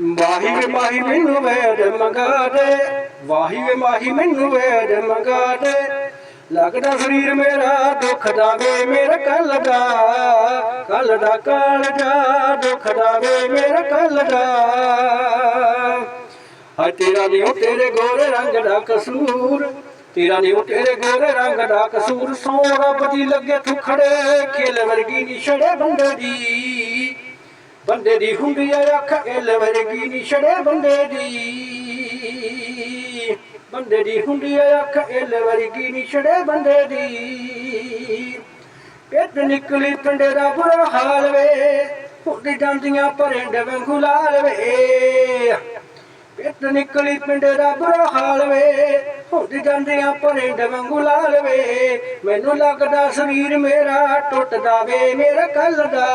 ਵਾਹੀ ਵੇ ਮਾਹੀ ਮੈਨੂੰ ਵੇਦ ਮੰਗਾ ਦੇ ਵਾਹੀ ਵੇ ਮਾਹੀ ਮੈਨੂੰ ਵੇਦ ਮੰਗਾ ਦੇ ਲੱਗਦਾ ਸਰੀਰ ਮੇਰਾ ਦੁੱਖ ਦਾ ਵੇ ਮੇਰਾ ਕੱਲ ਦਾ ਕੱਲ ਦਾ ਕਾਲ ਜਾ ਦੁੱਖ ਦਾ ਵੇ ਮੇਰਾ ਕੱਲ ਦਾ ਹਾਏ ਤੇਰਾ ਨਹੀਂ ਉਹ ਤੇਰੇ ਗੋਰੇ ਰੰਗ ਦਾ ਕਸੂਰ, ਤੇਰਾ ਨਹੀਂ ਉਹ ਤੇਰੇ ਗੋਰੇ ਰੰਗ ਦਾ ਕਸੂਰ। ਸੋ ਰੱਬ ਲੱਗੇ ਥੁਖੜੇ ਖੇਲ ਵਰਗੀ ਨੀ ਛੜੇ ਬੰਦੇ ਦੀ। ਬੰਦੇ ਦੀ ਹੁੰਦੀ ਆ ਅੱਖ ਇਲ ਵਰਗੀ ਨੀ ਛੜੇ ਬੰਦੇ ਦੀ। ਬੰਦੇ ਦੀ ਹੁੰਦੀ ਆ ਅੱਖ ਇਲ ਵਰਗੀ ਨੀ ਛੜੇ ਬੰਦੇ ਦੀ। ਪਿੱਟ ਨਿਕਲੀ ਪਿੰਡੇ ਦਾ ਬੁਰਾ ਹਾਲ ਵੇ ਹੁੰਦੀ ਜਾਂਦੀਆਂ ਪਰਿੰਡ ਵਾਂਗੂ ਲਾਲ ਵੇ। ਪਿੱਟ ਨਿਕਲੀ ਪਿੰਡੇ ਦਾ ਬੁਰਾ ਹਾਲ ਵੇ ਹੁੰਦੀ ਜਾਂਦੀਆਂ ਪਰਿੰਡ ਵਾਂਗੂ ਲਾਲ ਵੇ। ਮੈਨੂੰ ਲੱਗਦਾ ਸਰੀਰ ਮੇਰਾ ਟੁੱਟਦਾ ਵੇ ਮੇਰਾ ਕੱਲ ਦਾ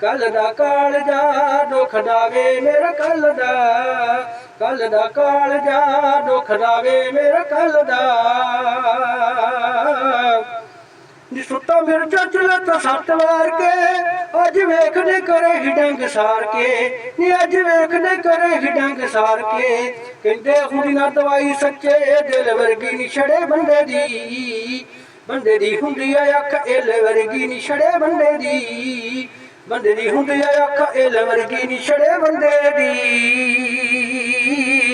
ਕੱਲ ਦਾ ਕਾਲ ਜਾ ਦੁੱਖ ਦਾ ਵੇ ਮੇਰਾ ਕੱਲ ਦਾ ਕੱਲ ਦਾ ਕਾਲ ਜਾ ਦੁੱਖ ਦਾ ਵੇ ਮੇਰਾ ਕੱਲ ਦਾ। ਫਿਰ ਸੁੱਤਾ ਮੇਰੇ ਤਾਂ ਸੱਤ ਵਾਰ ਕੇ, ਅੱਜ ਵੇਖਦੇ ਕਰੇ ਹਿਡੰਗ ਸਾਰ ਕੇ, ਨੀ ਅੱਜ ਵੇਖਦੇ ਕਰੇ ਹਿਡੰਗ ਸਾਰ ਕੇ। ਕਹਿੰਦੇ ਹੁੰਦੀ ਨਾ ਦਵਾਈ ਸੱਚੇ, ਦਿਲ ਵਰਗੀ ਨੀ ਛੜੇ ਬੰਦੇ ਦੀ। ਬੰਦੇ ਦੀ ਹੁੰਦੀ ਆ ਅੱਖ ਇਲ ਵਰਗੀ ਨੀ ਛੜੇ ਬੰਦੇ ਦੀ। ਬੰਦੇ ਦੀ ਹੁੰਦੀ ਆ ਅੱਖ ਇਲ ਵਰਗੀ ਨੀ ਛੜੇ ਬੰਦੇ ਦੀ।